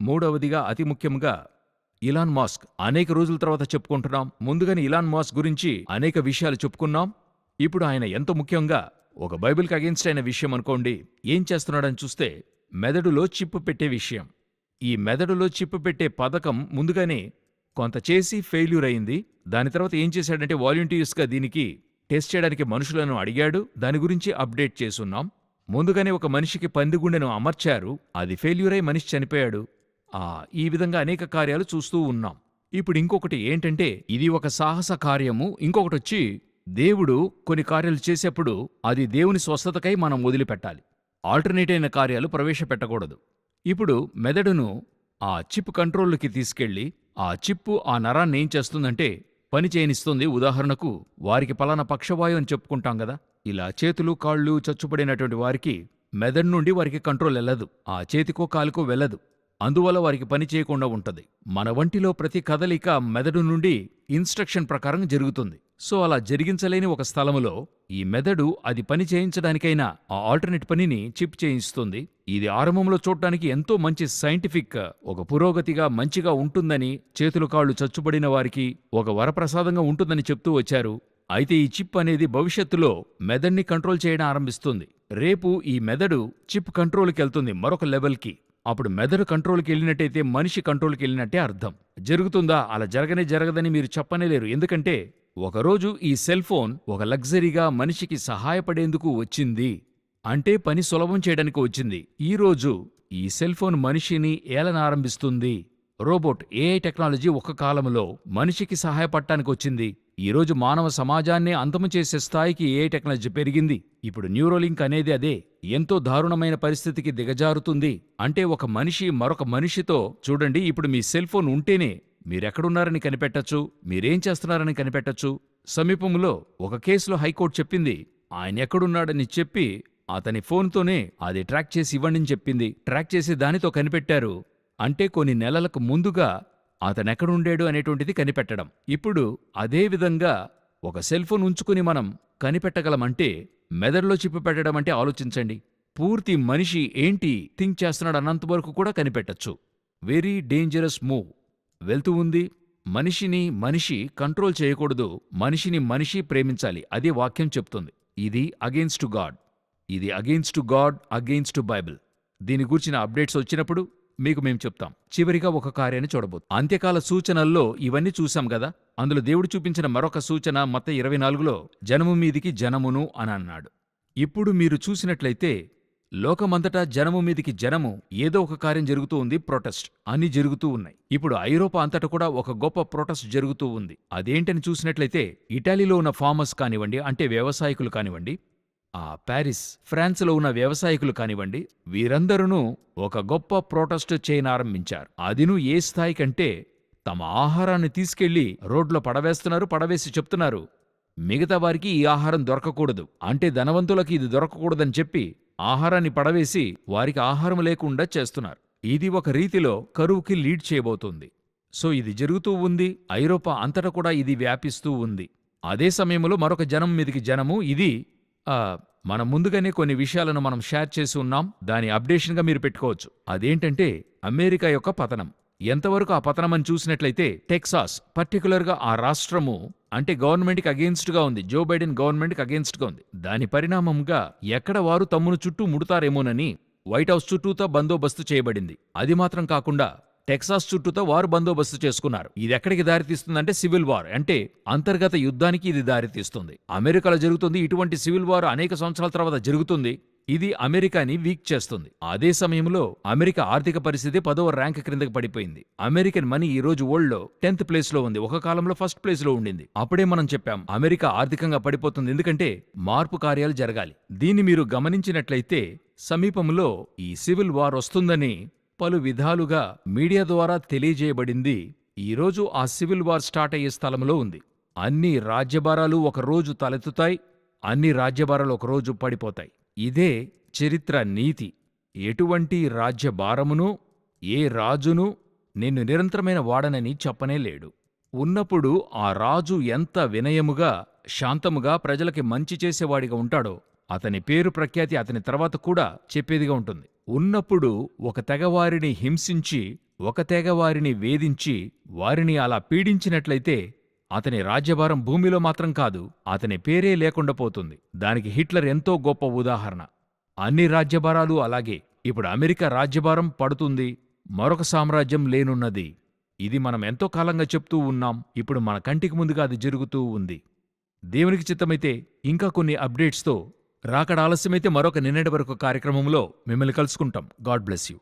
మూడవదిగా అతి ముఖ్యంగా ఇలాన్ మాస్క్. అనేక రోజుల తర్వాత చెప్పుకుంటున్నాం. ముందుగానే ఇలాన్ మాస్క్ గురించి అనేక విషయాలు చెప్పుకున్నాం. ఇప్పుడు ఆయన ఎంత ముఖ్యంగా ఒక బైబిల్కి అగెన్స్ట్ అయిన విషయం అనుకోండి. ఏం చేస్తున్నాడని చూస్తే మెదడులో చిప్పు పెట్టే విషయం. ఈ మెదడులో చిప్పు పెట్టే పథకం ముందుగానే కొంత చేసి ఫెయిల్యూర్ అయింది. దాని తర్వాత ఏం చేశాడంటే వాలంటీర్స్గా దీనికి టెస్ట్ చేయడానికి మనుషులను అడిగాడు. దాని గురించి అప్డేట్ చేసున్నాం. ముందుగానే ఒక మనిషికి పందిగుండెను అమర్చారు. అది ఫెయిల్యూర్ అయి మనిషి చనిపోయాడు. ఈ విధంగా అనేక కార్యాలు చూస్తూ ఉన్నాం. ఇప్పుడు ఇంకొకటి ఏంటంటే ఇది ఒక సాహస కార్యము. ఇంకొకటి వచ్చి దేవుడు కొన్ని కార్యాలు చేసేప్పుడు అది దేవుని స్వస్థతకై మనం వదిలిపెట్టాలి. ఆల్టర్నేట్ అయిన కార్యాలు ప్రవేశపెట్టకూడదు. ఇప్పుడు మెదడును ఆ చిప్ కంట్రోల్కి తీసుకెళ్ళి ఆ చిప్పు ఆ నరాన్ని ఏం చేస్తుందంటే పని చేయనిస్తుంది. ఉదాహరణకు వారికి పలానా పక్షవాయు అని చెప్పుకుంటాం కదా ఇలా చేతులు కాళ్ళు చచ్చుపడినటువంటి వారికి మెదడు నుండి వారికి కంట్రోల్ వెళ్ళదు. ఆ చేతికో కాలుకో వెళ్ళదు. అందువల్ల వారికి పని చేయకుండా ఉంటది. మన వంటిలో ప్రతి కదలిక మెదడు నుండి ఇన్స్ట్రక్షన్ ప్రకారం జరుగుతుంది. సో అలా జరిగించలేని ఒక స్థలములో ఈ మెదడు అది పని చేయించడానికైనా ఆ ఆల్టర్నేట్ పనిని చిప్ చేయిస్తుంది. ఇది ఆరంభంలో చూడటానికి ఎంతో మంచి సైంటిఫిక్ ఒక పురోగతిగా మంచిగా ఉంటుందని చేతులు కాళ్ళు చచ్చుబడిన వారికి ఒక వరప్రసాదంగా ఉంటుందని చెప్తూ వచ్చారు. అయితే ఈ చిప్ అనేది భవిష్యత్తులో మెదడ్ని కంట్రోల్ చేయడం ఆరంభిస్తుంది. రేపు ఈ మెదడు చిప్ కంట్రోల్కి వెళ్తుంది మరొక లెవెల్కి. అప్పుడు మెదడు కంట్రోల్కి వెళ్ళినట్టయితే మనిషి కంట్రోల్కి వెళ్ళినట్టే అర్థం. జరుగుతుందా? అలా జరగనే జరగదని మీరు చెప్పనేలేరు ఎందుకంటే ఒకరోజు ఈ సెల్ ఫోన్ ఒక లగ్జరీగా మనిషికి సహాయపడేందుకు వచ్చింది. అంటే పని సులభం చేయడానికి వచ్చింది. ఈ రోజు ఈ సెల్ ఫోన్ మనిషిని ఏలనారంభిస్తుంది. రోబోట్ ఏఐ టెక్నాలజీ ఒక కాలంలో మనిషికి సహాయపడటానికి వచ్చింది. ఈరోజు మానవ సమాజాన్నే అంతము చేసే స్థాయికి ఏఐ టెక్నాలజీ పెరిగింది. ఇప్పుడు న్యూరోలింక్ అనేది అదే. ఎంతో దారుణమైన పరిస్థితికి దిగజారుతుంది అంటే ఒక మనిషి మరొక మనిషితో చూడండి ఇప్పుడు మీ సెల్ ఫోన్ ఉంటేనే మీరెక్కడున్నారని కనిపెట్టచ్చు మీరేం చేస్తున్నారని కనిపెట్టచ్చు. సమీపంలో ఒక కేసులో హైకోర్టు చెప్పింది ఆయన ఎక్కడున్నాడని చెప్పి అతని ఫోన్తోనే అది ట్రాక్ చేసి ఇవ్వండి చెప్పింది. ట్రాక్ చేసి దానితో కనిపెట్టారు. అంటే కొన్ని నెలలకు ముందుగా అతనెక్కడుండేడు అనేటువంటిది కనిపెట్టడం. ఇప్పుడు అదేవిధంగా ఒక సెల్ ఫోన్ ఉంచుకుని మనం కనిపెట్టగలమంటే మెదడులో చిప్పు పెట్టడం అంటే ఆలోచించండి. పూర్తి మనిషి ఏంటి థింక్ చేస్తున్నాడు అన్నంతవరకు కూడా కనిపెట్టచ్చు. Very dangerous move. వెళ్తూ ఉంది. మనిషిని మనిషి కంట్రోల్ చేయకూడదు. మనిషిని మనిషి ప్రేమించాలి. అదే వాక్యం చెప్తుంది. ఇది అగెయిన్స్ట్ గాడ్ ఇది అగెయిన్స్ట్ గాడ్ అగెయిన్స్ట్ బైబిల్ దీని గూర్చిన అప్డేట్స్ వచ్చినప్పుడు మీకు మేము చెప్తాం. చివరిగా ఒక కార్యాన్ని చూడబోదు అంత్యకాల సూచనల్లో ఇవన్నీ చూశాం కదా అందులో దేవుడు చూపించిన మరొక సూచన మత ఇరవై నాలుగులో జనము మీదికి జనమును అని అన్నాడు. ఇప్పుడు మీరు చూసినట్లయితే లోకమంతటా జనము మీదికి జనము ఏదో ఒక కార్యం జరుగుతూ ఉంది ప్రొటెస్ట్ అన్ని జరుగుతూ ఉన్నాయి. ఇప్పుడు ఐరోపా అంతటా కూడా ఒక గొప్ప ప్రొటెస్ట్ జరుగుతూ ఉంది. అదేంటని చూసినట్లయితే ఇటాలీలో ఉన్న ఫార్మర్స్ కానివ్వండి అంటే వ్యవసాయకులు కానివ్వండి ఆ ప్యారిస్ ఫ్రాన్స్లో ఉన్న వ్యవసాయకులు కానివ్వండి వీరందరూ ఒక గొప్ప ప్రొటెస్ట్ చేయనారంభించారు అదిను ఏ స్థాయికంటే తమ ఆహారాన్ని తీసుకెళ్ళి రోడ్లో పడవేస్తున్నారు పడవేసి చెప్తున్నారు. మిగతా వారికి ఈ ఆహారం దొరకకూడదు. అంటే ధనవంతులకి ఇది దొరకకూడదని చెప్పి ఆహారాన్ని పడవేసి వారికి ఆహారం లేకుండా చేస్తున్నారు. ఇది ఒక రీతిలో కరువుకి లీడ్ చేయబోతుంది. సో ఇది జరుగుతూ ఉంది. ఐరోపా అంతటా కూడా ఇది వ్యాపిస్తూ ఉంది. అదే సమయంలో మరొక జనం మీదికి జనము ఇది మనం ముందుగానే కొన్ని విషయాలను మనం షేర్ చేసి ఉన్నాం. దాని అప్డేషన్గా మీరు పెట్టుకోవచ్చు. అదేంటంటే అమెరికా యొక్క పతనం. ఎంతవరకు ఆ పతనం అని చూసినట్లయితే టెక్సాస్ పర్టికులర్గా ఆ రాష్ట్రము అంటే గవర్నమెంట్కి అగేన్స్ట్గా ఉంది. జో బైడెన్ గవర్నమెంట్కి అగేన్స్ట్గా ఉంది. దాని పరిణామంగా ఎక్కడ వారు తమ్మును చుట్టూ ముడతారేమోనని వైట్ హౌస్ చుట్టూతో బందోబస్తు చేయబడింది. అది మాత్రం కాకుండా టెక్సాస్ చుట్టూతో వారు బందోబస్తు చేసుకున్నారు. ఇది ఎక్కడికి దారితీస్తుందంటే సివిల్ వార్. అంటే అంతర్గత యుద్ధానికి ఇది దారితీస్తుంది అమెరికాలో జరుగుతుంది. ఇటువంటి సివిల్ వార్ అనేక సంవత్సరాల తర్వాత జరుగుతుంది. ఇది అమెరికాని వీక్ చేస్తుంది. అదే సమయంలో అమెరికా ఆర్థిక పరిస్థితి పదవ ర్యాంక్ క్రిందకి పడిపోయింది. అమెరికన్ మనీ ఈ రోజు వరల్డ్లో టెన్త్ ప్లేస్లో ఉంది. ఒక కాలంలో ఫస్ట్ ప్లేస్లో ఉండింది. అప్పుడే మనం చెప్పాం అమెరికా ఆర్థికంగా పడిపోతుంది. ఎందుకంటే మార్పు కార్యాలు జరగాలి. దీన్ని మీరు గమనించినట్లయితే సమీపంలో ఈ సివిల్ వార్ వస్తుందని పలు విధాలుగా మీడియా ద్వారా తెలియజేయబడింది ఈరోజు ఆ సివిల్ వార్ స్టార్ట్ అయ్యే స్థలంలో ఉంది. అన్ని రాజ్యభారాలు ఒకరోజు తలెత్తుతాయి అన్ని రాజ్యభారాలు ఒకరోజు పడిపోతాయి. ఇదే చరిత్ర నీతి. ఎటువంటి రాజ్యభారమును ఏ రాజును నిన్ను నిరంతరమైన వాడనని చెప్పనేలేడు ఉన్నప్పుడు ఆ రాజు ఎంత వినయముగా శాంతముగా ప్రజలకి మంచి చేసేవాడిగా ఉంటాడో అతని పేరు ప్రఖ్యాతి అతని తర్వాత కూడా చెప్పేదిగా ఉంటుంది. ఉన్నప్పుడు ఒక తెగవారిని హింసించి ఒక తెగవారిని వేధించి వారిని అలా పీడించినట్లయితే అతని రాజ్యభారం భూమిలో మాత్రం కాదు అతని పేరే లేకుండా పోతుంది. దానికి హిట్లర్ ఎంతో గొప్ప ఉదాహరణ. అన్ని రాజ్యభారాలు అలాగే. ఇప్పుడు అమెరికా రాజ్యభారం పడుతుంది మరొక సామ్రాజ్యం లేనున్నది. ఇది మనం ఎంతో కాలంగా చెప్తూ ఉన్నాం ఇప్పుడు మన కంటికి ముందుగా అది జరుగుతూ ఉంది. దేవునికి చిత్తమైతే ఇంకా కొన్ని అప్డేట్స్తో రాకడ ఆలస్యమైతే మరొక నిన్నటి వరకు కార్యక్రమంలో మిమ్మల్ని కలుసుకుంటాం. God bless you.